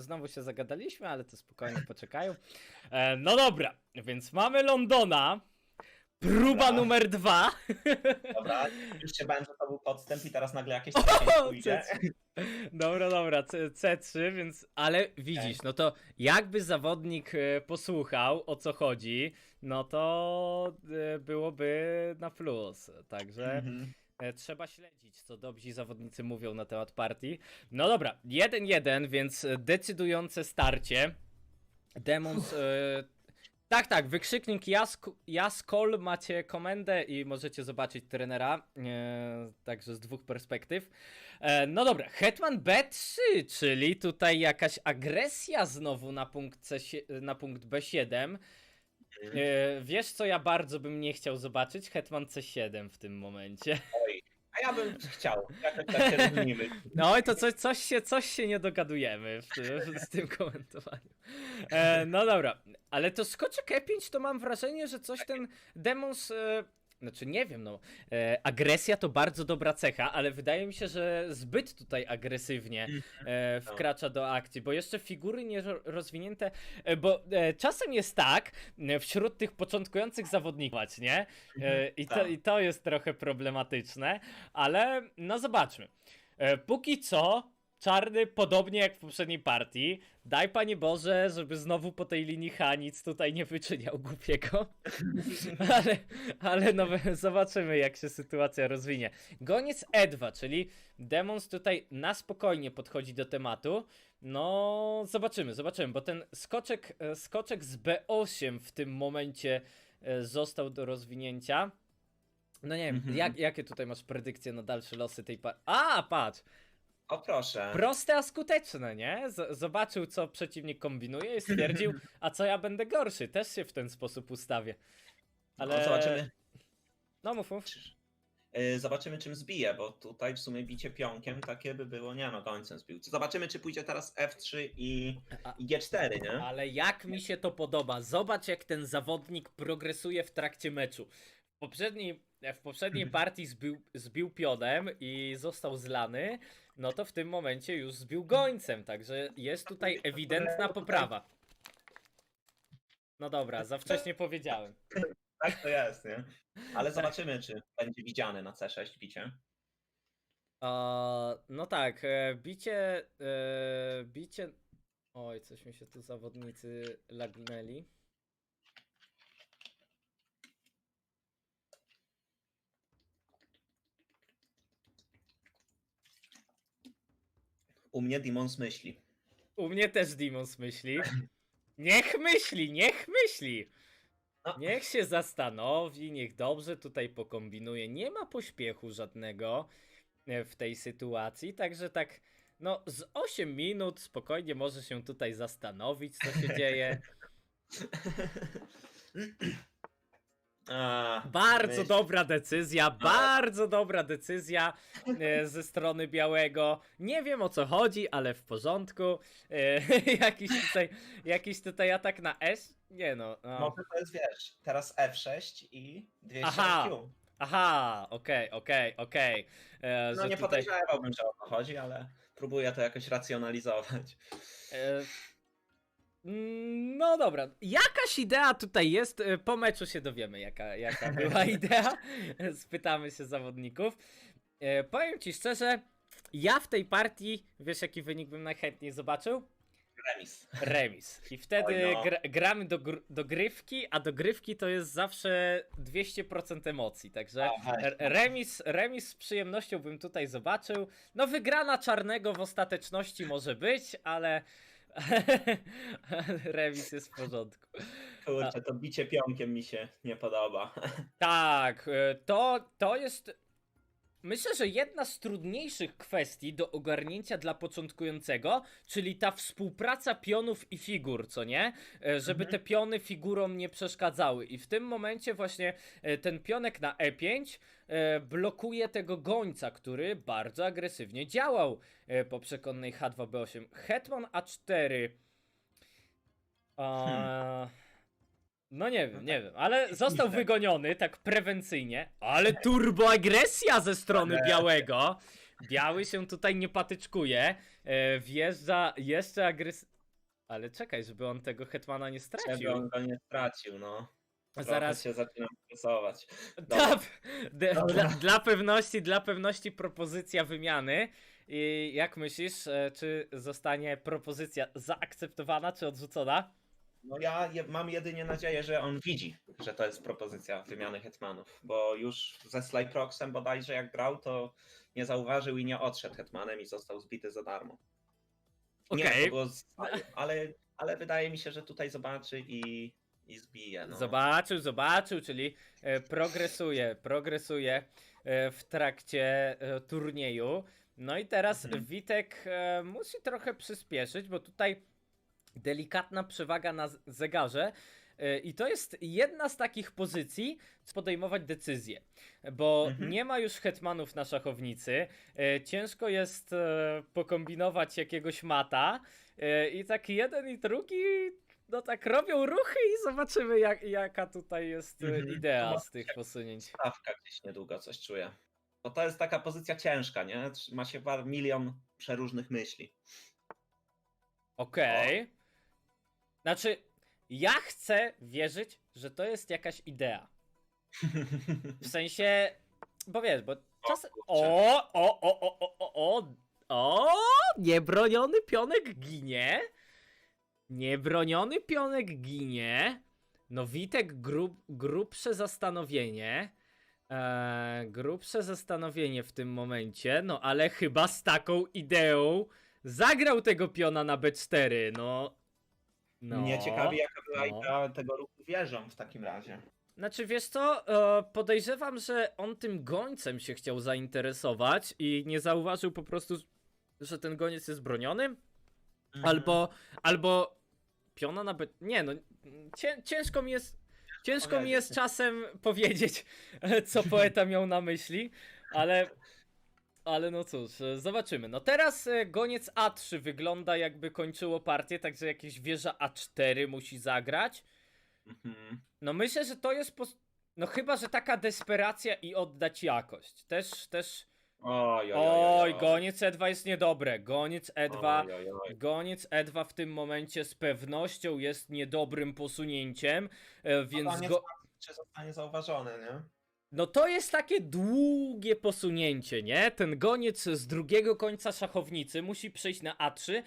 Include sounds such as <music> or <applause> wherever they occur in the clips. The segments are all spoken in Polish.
znowu się zagadaliśmy, ale to spokojnie poczekają. E, no dobra, więc mamy Londona. Próba Dobra. numer dwa. <laughs> Dobra, już się bałem, że to był podstęp i teraz nagle jakieś trzecie pójdzie. C3. Dobra, dobra, C- C3, więc. Ale widzisz, no to jakby zawodnik e, posłuchał o co chodzi, no to e, byłoby na plus. Także. Mhm. E, Trzeba śledzić, co dobrzy zawodnicy mówią na temat partii. No dobra, 1-1, więc decydujące starcie. Demons. E, tak, tak, wykrzyknik Jask Jaskol macie komendę i możecie zobaczyć trenera. E, także z dwóch perspektyw. E, no dobra, Hetman B3, czyli tutaj jakaś agresja znowu na punkt, C, na punkt B7. E, wiesz, co ja bardzo bym nie chciał zobaczyć? Hetman C7 w tym momencie. Oj, a ja bym chciał. Jakoś tak się. <laughs> No i to coś, coś, się, coś się nie dogadujemy w, tym- z tym komentowaniu. E, no dobra, ale to skoczek E5 to mam wrażenie, że coś ten Demons... E, znaczy nie wiem, no. E, agresja to bardzo dobra cecha, ale wydaje mi się, że zbyt tutaj agresywnie e, wkracza do akcji, bo jeszcze figury nie ro- rozwinięte, e, bo e, czasem jest tak e, wśród tych początkujących zawodników, nie? E, i, to, tak. I to jest trochę problematyczne, ale no zobaczmy. Póki co, czarny, podobnie jak w poprzedniej partii, daj Panie Boże, żeby znowu po tej linii H nic tutaj nie wyczyniał głupiego. <laughs> ale, ale no, zobaczymy, jak się sytuacja rozwinie. Goniec E2, czyli Demons tutaj na spokojnie podchodzi do tematu. No, zobaczymy, zobaczymy, bo ten skoczek, e, skoczek z B8 w tym momencie e, został do rozwinięcia. No nie wiem, Mhm. jak, jakie tutaj masz predykcje na dalsze losy tej partii? A, patrz! O proszę. Proste, a skuteczne, nie? Z zobaczył, co przeciwnik kombinuje i stwierdził, a co ja będę gorszy. Też się w ten sposób ustawię. Ale... No, zobaczymy, No mów, mów. y, zobaczymy, czym zbije, bo tutaj w sumie bicie pionkiem takie by było, nie no, końcem zbił. Zobaczymy, czy pójdzie teraz F3 i, A- i G4, nie? Ale jak mi się to podoba. Zobacz, jak ten zawodnik progresuje w trakcie meczu. W poprzedniej, w poprzedniej partii zbił, zbił pionem i został zlany, no to w tym momencie już zbił gońcem, także jest tutaj ewidentna poprawa. No dobra, za wcześnie powiedziałem. Tak to jest, nie? Ale zobaczymy, czy będzie widziany na C6 bicie. A, no tak, e, bicie, e, bicie... Oj, coś mi się tu zawodnicy lagnęli. U mnie Demons myśli. U mnie też Demons myśli. Niech myśli, niech myśli. No. Niech się zastanowi, niech dobrze tutaj pokombinuje. Nie ma pośpiechu żadnego e, w tej sytuacji, także tak, no z 8 minut spokojnie może się tutaj zastanowić, co się dzieje. <laughs> A, Bardzo myśl. dobra decyzja, bardzo dobra decyzja e, ze strony białego. Nie wiem o co chodzi, ale w porządku. E, <laughs> jakiś, tutaj, jakiś tutaj atak na S? Nie no. no. Może to jest, wiesz, teraz F6 i 200 Aha. IQ. Aha, okej, okej, okej. E, No że nie tutaj, podejrzewałbym, że o to chodzi, ale próbuję to jakoś racjonalizować. e, No dobra, jakaś idea tutaj jest. e, Po meczu się dowiemy, jaka, jaka była <laughs> idea. Spytamy się zawodników. E, Powiem ci szczerze, ja w tej partii, wiesz jaki wynik bym najchętniej zobaczył? Remis. Remis. I wtedy no. gra, gramy do, gr- do grywki, a do grywki to jest zawsze 200% emocji, także remis, remis z przyjemnością bym tutaj zobaczył. No wygrana czarnego w ostateczności może być, ale <laughs> remis jest w porządku. Kurczę, to bicie pionkiem mi się nie podoba. Tak, e, to, to jest. Myślę, że jedna z trudniejszych kwestii do ogarnięcia dla początkującego, czyli ta współpraca pionów i figur, co nie? E, Żeby te piony figurom nie przeszkadzały. I w tym momencie właśnie e, ten pionek na E5 e, blokuje tego gońca, który bardzo agresywnie działał po przekonnej H2B8. Hetman A4. A... No nie wiem, nie wiem, ale został wygoniony tak prewencyjnie, ale turboagresja ze strony białego. Biały się tutaj nie patyczkuje. E, wjeżdża jeszcze agres... Ale czekaj, żeby on tego hetmana nie Żeby stracił. on go nie stracił, no. Trochę Zaraz. się zaczynam stresować. Dla, d- dla, dla pewności, dla pewności propozycja wymiany. I jak myślisz, e, czy zostanie propozycja zaakceptowana, czy odrzucona? No ja je, mam jedynie nadzieję, że on widzi, że to jest propozycja wymiany hetmanów, bo już ze Slyproxem bodajże jak grał, to nie zauważył i nie odszedł hetmanem i został zbity za darmo. Nie, z... ale, ale wydaje mi się, że tutaj zobaczy i, i zbije. No. Zobaczył, zobaczył, czyli e, progresuje, progresuje e, w trakcie e, turnieju. No i teraz Mhm. Witek musi trochę przyspieszyć, bo tutaj delikatna przewaga na zegarze. e, I to jest jedna z takich pozycji, podejmować decyzje, bo Mhm. nie ma już hetmanów na szachownicy. e, Ciężko jest e, pokombinować jakiegoś mata. I tak jeden i drugi no tak robią ruchy i zobaczymy jak, jaka tutaj jest Mhm. idea No, z tych posunięć. Stawka gdzieś niedługo, coś czuję. Bo to jest taka pozycja ciężka, nie? Ma się milion przeróżnych myśli. Okej. Znaczy, ja chcę wierzyć, że to jest jakaś idea. W sensie, bo wiesz, bo kurczę. O, o, o, o, o, o, o, o, niebroniony pionek ginie. Niebroniony pionek ginie. No Witek grub, grubsze zastanowienie. Eee, grubsze zastanowienie w tym momencie, no ale chyba z taką ideą zagrał tego piona na B4, no. No. Mnie ciekawi, jaka była no. idea tego ruchu wieżą w takim razie. Znaczy, wiesz co, e, podejrzewam, że on tym gońcem się chciał zainteresować i nie zauważył po prostu, że ten goniec jest broniony, Mhm. albo, albo piona na B... Nie, no, cię, ciężko mi jest, ciężko mi jest czasem powiedzieć, <laughs> co poeta miał na myśli, ale... Ale no cóż, e, zobaczymy. No teraz e, goniec A3 wygląda jakby kończyło partię, także jakieś wieża A4 musi zagrać. Mhm. No myślę, że to jest. Pos... No chyba, że taka desperacja i oddać jakość. Też, też. Oj, oj, Oj, goniec E2 jest niedobre. Goniec E2. Oj, oj, oj. Goniec E2 w tym momencie z pewnością jest niedobrym posunięciem, e, więc Goniec go... Czy zostanie zauważony, nie? No to jest takie długie posunięcie, nie? Ten goniec z drugiego końca szachownicy musi przejść na A3.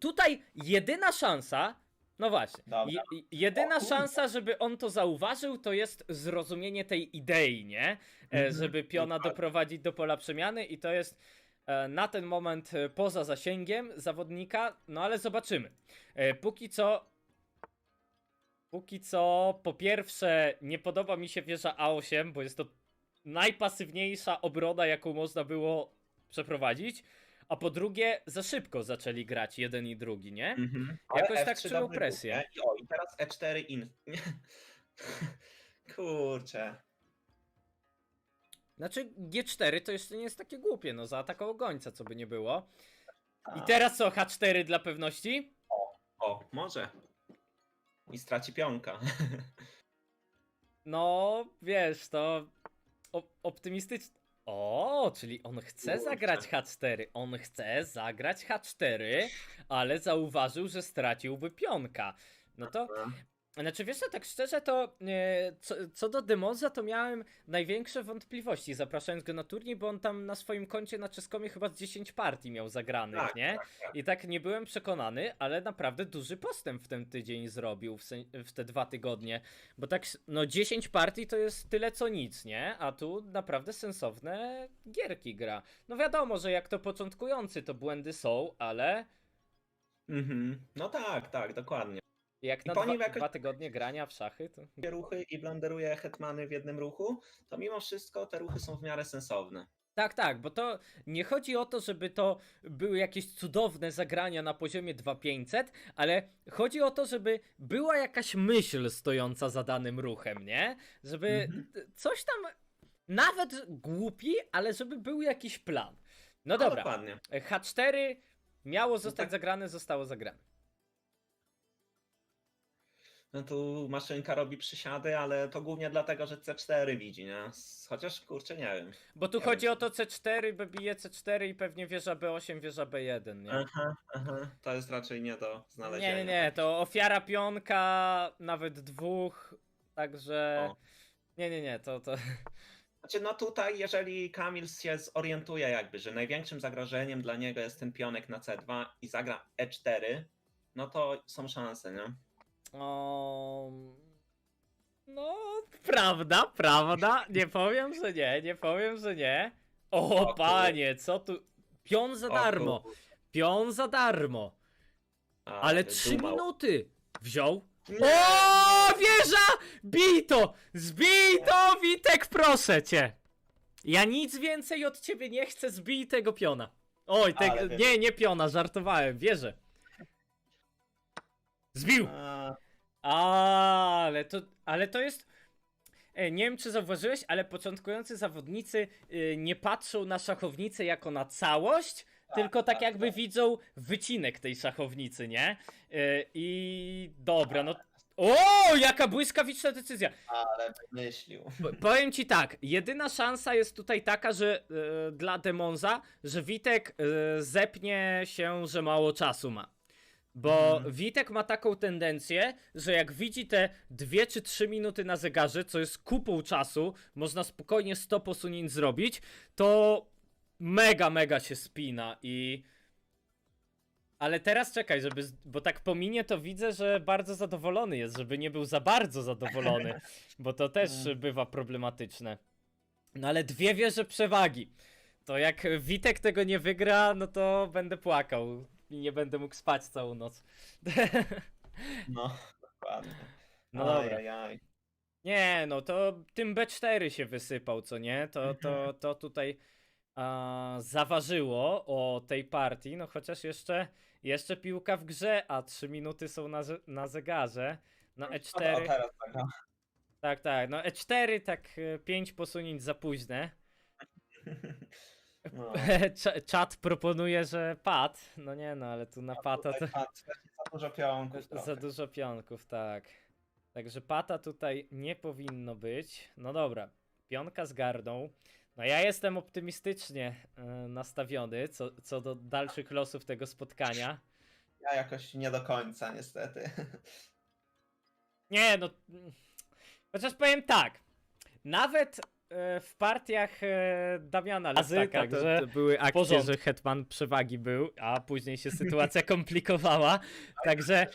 Tutaj jedyna szansa, no właśnie, je, jedyna szansa, żeby on to zauważył, to jest zrozumienie tej idei, nie? E, Mhm, żeby piona doprowadzić do pola przemiany i to jest e, na ten moment e, poza zasięgiem zawodnika, no ale zobaczymy. E, póki co Póki co, po pierwsze, nie podoba mi się wieża A8, bo jest to najpasywniejsza obrona, jaką można było przeprowadzić. A po drugie, za szybko zaczęli grać jeden i drugi, nie? Mhm. Jakoś tak F3 czują presję. I o, i teraz E4 in. <laughs> Kurczę. Znaczy, G4 to jeszcze nie jest takie głupie, no zaatakował gońca, co by nie było. I A, teraz co, H4 dla pewności? O, może. I straci pionka. No, wiesz, to op- optymistyczne. O, czyli on chce Kurczę. zagrać H4. On chce zagrać H4, ale zauważył, że straciłby pionka. No to, znaczy wiesz tak szczerze to e, co, co do Demonza to miałem największe wątpliwości zapraszając go na turniej, bo on tam na swoim koncie na Czeskomie chyba z 10 partii miał zagranych, Tak, nie? tak, tak. I tak nie byłem przekonany, ale naprawdę duży postęp w ten tydzień zrobił, w, sen- w te dwa tygodnie. Bo tak, no 10 partii to jest tyle co nic, nie? A tu naprawdę sensowne gierki gra. No wiadomo, że jak to początkujący to błędy są, ale Mhm. No tak, tak, dokładnie. Jak na dwa, jakoś- dwa tygodnie grania w szachy, to... Ruchy i blenderuje hetmany w jednym ruchu, to mimo wszystko te ruchy są w miarę sensowne. Tak, tak, bo to nie chodzi o to, żeby to były jakieś cudowne zagrania na poziomie 2500, ale chodzi o to, żeby była jakaś myśl stojąca za danym ruchem, nie? Żeby Mhm. coś tam, nawet głupi, ale żeby był jakiś plan. No No dobra, dokładnie. H4 miało zostać tak- zagrane, zostało zagrane. No tu maszynka robi przysiady, ale to głównie dlatego, że C4 widzi, nie? Chociaż kurczę, nie wiem. Bo tu Nie chodzi wiem, o to C4, B bije C4 i pewnie wieża B8, wieża B1, nie? Aha, aha. To jest raczej nie do znalezienia. Nie, nie, nie, to ofiara pionka, nawet dwóch, także... O. Nie, nie, nie, to, to... <laughs> Znaczy, no tutaj, jeżeli Kamil się zorientuje jakby, że największym zagrożeniem dla niego jest ten pionek na C2 i zagra E4, no to są szanse, nie? O... No, prawda, prawda, nie powiem, że nie, nie powiem, że nie. O, panie, co tu... Pion za darmo, pion za darmo, ale trzy minuty wziął. O, wieża! Bij to! Zbij to, Witek, proszę cię! Ja nic więcej od ciebie nie chcę, zbij tego piona. Oj, te, Ale wiesz- nie, nie piona, żartowałem, wierzę. Zbił! A, Ale to, ale to jest... E, Nie wiem, czy zauważyłeś, ale początkujący zawodnicy y, nie patrzą na szachownicę jako na całość, tylko tak tak, jakby tak. widzą wycinek tej szachownicy, nie? Y, I dobra, no... O, jaka błyskawiczna decyzja! ale wymyślił. Po- Powiem ci tak, jedyna szansa jest tutaj taka, że e, dla Demonza, że Witek e, zepnie się, że mało czasu ma. Bo Mhm. Witek ma taką tendencję, że jak widzi te dwie czy trzy minuty na zegarze, co jest kupą czasu, można spokojnie 100 posunięć zrobić, to mega, mega się spina i... Ale teraz czekaj, żeby. Bo tak po minie to widzę, że bardzo zadowolony jest, żeby nie był za bardzo zadowolony. <laughs> Bo to też Mm. bywa problematyczne. No ale dwie wieże przewagi. To jak Witek tego nie wygra, no to będę płakał i nie będę mógł spać całą noc. <laughs> No, dokładnie. No dobra. Ajajaj. Nie, no to tym B4 się wysypał, co nie? To, to, to tutaj a, zaważyło o tej partii, no chociaż jeszcze, jeszcze piłka w grze, a 3 minuty są na, ze- na zegarze. No No to E4, teraz taka. tak, tak, no E4 tak 5 posunięć za późne. <laughs> No. <laughs> Cza- Czat proponuje, że pad, no nie no, ale tu na pata to... Patrzę, Za dużo pionków <laughs> Za trochę. dużo pionków, tak. Także pata tutaj nie powinno być. No dobra, pionka z gardą. No ja jestem optymistycznie e, nastawiony co, co do dalszych losów tego spotkania. Ja jakoś nie do końca, niestety. <laughs> Nie, no. mm, Chociaż powiem tak. Nawet w partiach e, Damiana Lazy, taka, tak, to- że to były akcje, porządku. że Hetman przewagi był, a później się sytuacja <laughs> komplikowała. Także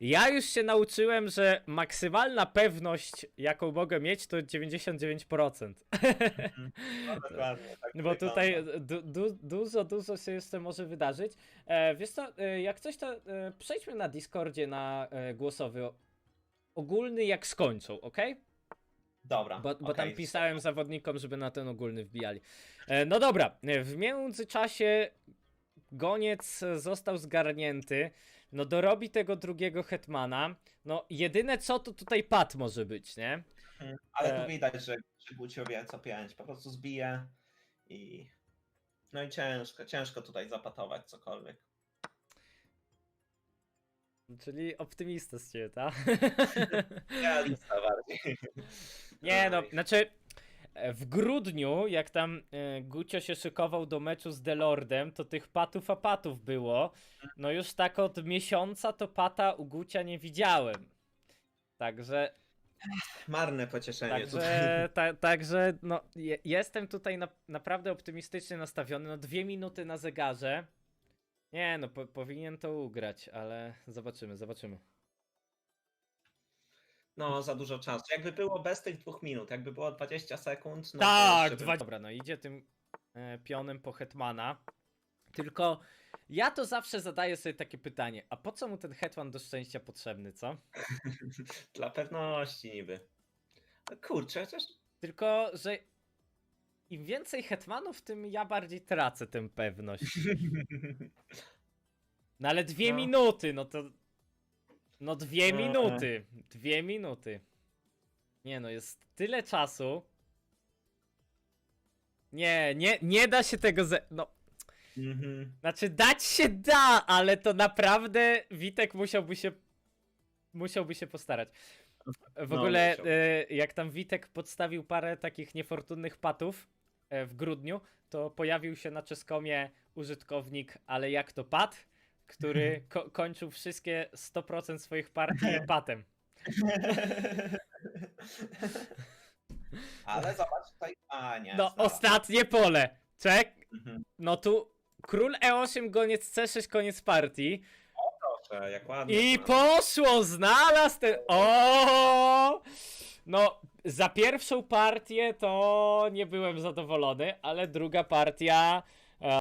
ja. Już się nauczyłem, że maksymalna pewność, jaką mogę mieć, to 99%. No. Tak <laughs> Bo tutaj du, du, dużo, dużo się jeszcze może wydarzyć. E, wiesz co, e, jak coś, to e, przejdźmy na Discordzie na e, głosowy ogólny, jak skończą, ok? Dobra. Bo, bo okej, tam pisałem zawodnikom, żeby na ten ogólny wbijali. E, no dobra, e, w międzyczasie goniec e, został zgarnięty. No dorobi tego drugiego hetmana. No jedyne co to tutaj pad może być, nie? Mhm. Ale e- tu widać, że, że Gucio wie co pięć. Po prostu zbije i. No i ciężko, ciężko tutaj zapatować cokolwiek. Czyli optymista z ciebie, tak? <laughs> Realista bardziej. <laughs> Nie no, znaczy e, w grudniu, jak tam e, Gucio się szykował do meczu z Delordem, to tych patów a patów było. No już tak od miesiąca to pata u Gucia nie widziałem. Także, Marne pocieszenie także, <laughs> ta, także no, je, jestem tutaj na, naprawdę optymistycznie nastawiony. No dwie minuty na zegarze. Nie no, po, powinien to ugrać, ale zobaczymy, zobaczymy. No, za dużo czasu. Jakby było bez tych dwóch minut, jakby było 20 sekund. No Tak, dwa... Dobra, no idzie tym e, pionem po Hetmana. Tylko ja to zawsze zadaję sobie takie pytanie, a po co mu ten Hetman do szczęścia potrzebny, co? <laughs> Dla pewności niby. No Kurczę, chociaż. Tylko, że im więcej Hetmanów, tym ja bardziej tracę tę pewność. No ale dwie No. minuty, no to... No dwie No, minuty, dwie minuty. Nie no, jest tyle czasu. Nie, nie, nie da się tego ze... No, Mhm. Znaczy, dać się da, ale to naprawdę Witek musiałby się musiałby się postarać. W No, ogóle, musiał. e, jak tam Witek podstawił parę takich niefortunnych patów w grudniu, to pojawił się na czeskomie użytkownik, ale jak to pat, który <laughs> ko- kończył wszystkie 100% swoich partii patem. Ale zobacz tutaj. A nie. No, ostatnie pole. Czek. Mhm. No tu król E8, goniec C6, koniec partii. Proszę, jak ładnie. I poszło, znalazł ten. O! No, za pierwszą partię to nie byłem zadowolony, ale druga partia